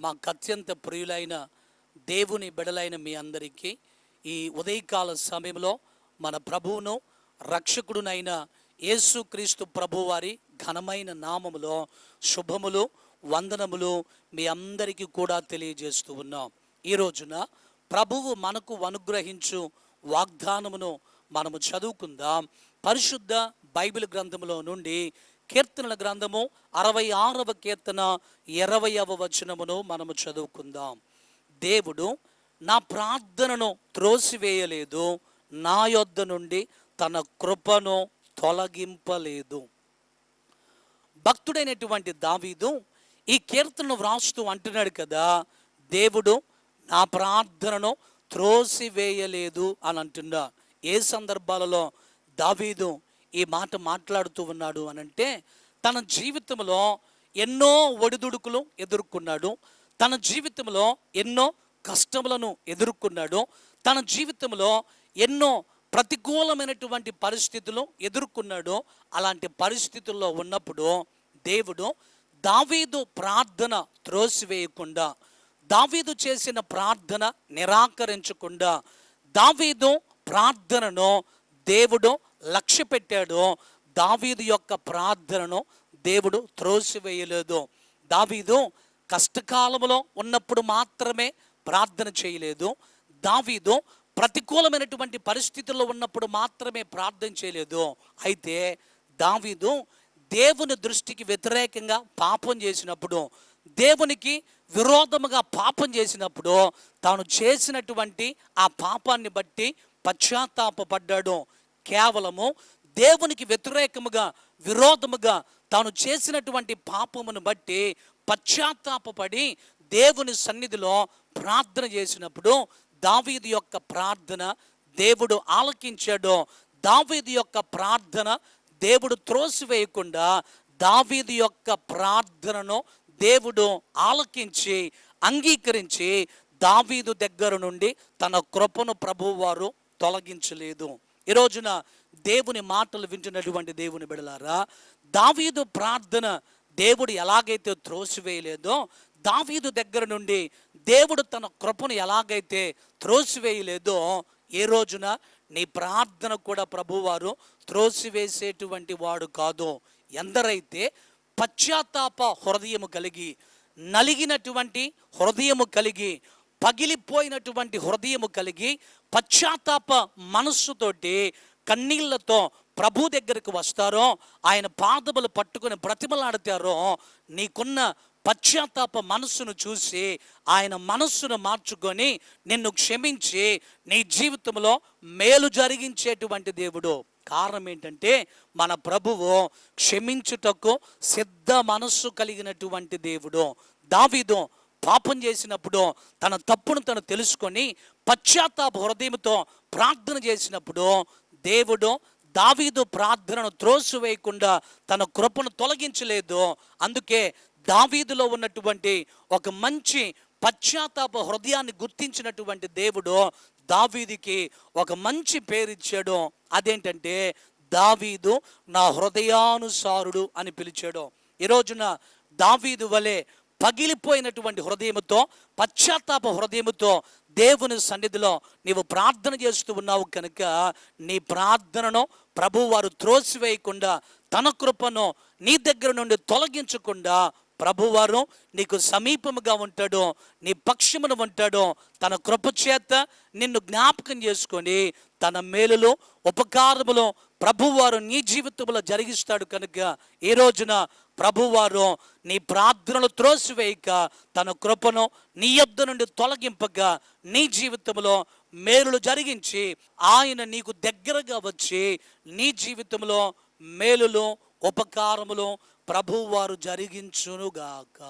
మాకు అత్యంత ప్రియులైన దేవుని బిడలైన మీ అందరికీ ఈ ఉదయకాల సమయంలో మన ప్రభువును రక్షకుడునైన యేసుక్రీస్తు ప్రభువారి ఘనమైన నామములో శుభములు వందనములు మీ అందరికీ కూడా తెలియజేస్తూ ఉన్నాం. ఈ రోజున ప్రభువు మనకు అనుగ్రహించు వాగ్దానమును మనము చదువుకుందాం. పరిశుద్ధ బైబిల్ గ్రంథములో నుండి కీర్తనల గ్రంథము అరవై ఆరవ కీర్తన ఇరవయవ వచనమును మనము చదువుకుందాం. దేవుడు నా ప్రార్థనను త్రోసివేయలేదు నా యొద్ద నుండి తన కృపను తొలగింపలేదు. భక్తుడైనటువంటి దావీదు ఈ కీర్తనను వ్రాస్తూ అంటున్నాడు కదా దేవుడు నా ప్రార్థనను త్రోసివేయలేదు అని అంటున్నా. ఏ సందర్భాలలో దావీదు ఈ మాట మాట్లాడుతూ ఉన్నాడు అని అంటే తన జీవితంలో ఎన్నో ఒడిదుడుకులు ఎదుర్కొన్నాడు. తన జీవితంలో ఎన్నో కష్టములను ఎదుర్కొన్నాడు. తన జీవితంలో ఎన్నో ప్రతికూలమైనటువంటి పరిస్థితులు ఎదుర్కొన్నాడు. అలాంటి పరిస్థితుల్లో ఉన్నప్పుడు దేవుడు దావీదు ప్రార్థన త్రోసివేయకుండా దావీదు చేసిన ప్రార్థన నిరాకరించకుండా దావీదు ప్రార్థనను దేవుడు లక్ష్య పెట్టాడో. దావీదు యొక్క ప్రార్థనను దేవుడు త్రోసివేయలేదు. దావీదు కష్టకాలంలో ఉన్నప్పుడు మాత్రమే ప్రార్థన చేయలేదు. దావీదు ప్రతికూలమైనటువంటి పరిస్థితుల్లో ఉన్నప్పుడు మాత్రమే ప్రార్థన చేయలేదు. అయితే దావీదు దేవుని దృష్టికి వ్యతిరేకంగా పాపం చేసినప్పుడు దేవునికి విరోధముగా పాపం చేసినప్పుడు తాను చేసినటువంటి ఆ పాపాన్ని బట్టి పశ్చాత్తాపడ్డాడు కేవలము దేవునికి వ్యతిరేకముగా విరోధముగా తాను చేసినటువంటి పాపమును బట్టి పశ్చాత్తాపడి దేవుని సన్నిధిలో ప్రార్థన చేసినప్పుడు దావీదు యొక్క ప్రార్థన దేవుడు ఆలకించాడు దావీదు యొక్క ప్రార్థన దేవుడు త్రోసివేయకుండా దావీదు యొక్క ప్రార్థనను దేవుడు ఆలకించి అంగీకరించి దావీదు దగ్గర నుండి తన కృపను ప్రభువారు తొలగించలేదు. ఈ రోజున దేవుని మాటలు వింటున్నటువంటి దేవుని బిడలారా దావీదు ప్రార్థన దేవుడు ఎలాగైతే త్రోసివేయలేదో దావీదు దగ్గర నుండి దేవుడు తన కృపను ఎలాగైతే త్రోసివేయలేదో ఏ రోజున నీ ప్రార్థన కూడా ప్రభువారు త్రోసివేసేటువంటి వాడు కాదు. ఎందరైతే పశ్చాత్తాప హృదయము కలిగి నలిగినటువంటి హృదయము కలిగి పగిలిపోయినటువంటి హృదయము కలిగి పశ్చాత్తాప మనస్సుతోటి కన్నీళ్ళతో ప్రభు దగ్గరికి వస్తారో ఆయన పాదములు పట్టుకుని బ్రతిమలాడతారో నీకున్న పశ్చాత్తాప మనస్సును చూసి ఆయన మనస్సును మార్చుకొని నిన్ను క్షమించి నీ జీవితంలో మేలు జరిగించేటువంటి దేవుడు. కారణం ఏంటంటే మన ప్రభువు క్షమించుటకు సిద్ధ మనస్సు కలిగినటువంటి దేవుడు. దావీదు పాపం చేసినప్పుడు తన తప్పును తను తెలుసుకొని పశ్చాత్తాప హృదయంతో ప్రార్థన చేసినప్పుడు దేవుడు దావీదు ప్రార్థనను త్రోసివేయకుండా తన కృపను తొలగించలేదు. అందుకే దావీదులో ఉన్నటువంటి ఒక మంచి పశ్చాత్తాప హృదయాన్ని గుర్తించినటువంటి దేవుడు దావీదికి ఒక మంచి పేరు ఇచ్చాడు. అదేంటంటే దావీదు నా హృదయానుసారుడు అని పిలిచాడు. ఈ రోజున దావీదు వలె పగిలిపోయినటువంటి హృదయముతో పశ్చాత్తాప హృదయముతో దేవుని సన్నిధిలో నీవు ప్రార్థన చేస్తూ ఉన్నావు కనుక నీ ప్రార్థనను ప్రభు వారు త్రోసివేయకుండా తన కృపను నీ దగ్గర నుండి తొలగించకుండా ప్రభువారు నీకు సమీపముగా ఉంటాడు నీ పక్షమును ఉంటాడు. తన కృప చేత నిన్ను జ్ఞాపకం చేసుకొని తన మేలులో ఉపకారములో ప్రభువారు నీ జీవితంలో జరిగిస్తాడు కనుక ఈ రోజున ప్రభువారు నీ ప్రార్థనలు త్రోసివేయక తన కృపను నీ యొద్ద నుండి తొలగింపగా నీ జీవితంలో మేలులు జరిగించి ఆయన నీకు దగ్గరగా వచ్చి నీ జీవితంలో మేలులు ఉపకారములు ప్రభువారు జరిగించునుగాక.